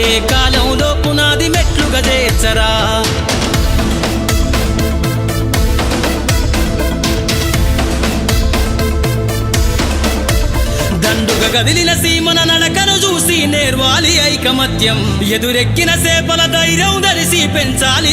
కదిలే కాలంలో పునాది మెట్లుగా చేర్చరా దండుగ గదిలిన సీమన నడకను చూసి నేర్వాలి ఐకమత్యం. ఎదురెక్కిన సేపల ధైర్యం ధరిసి పెంచాలి.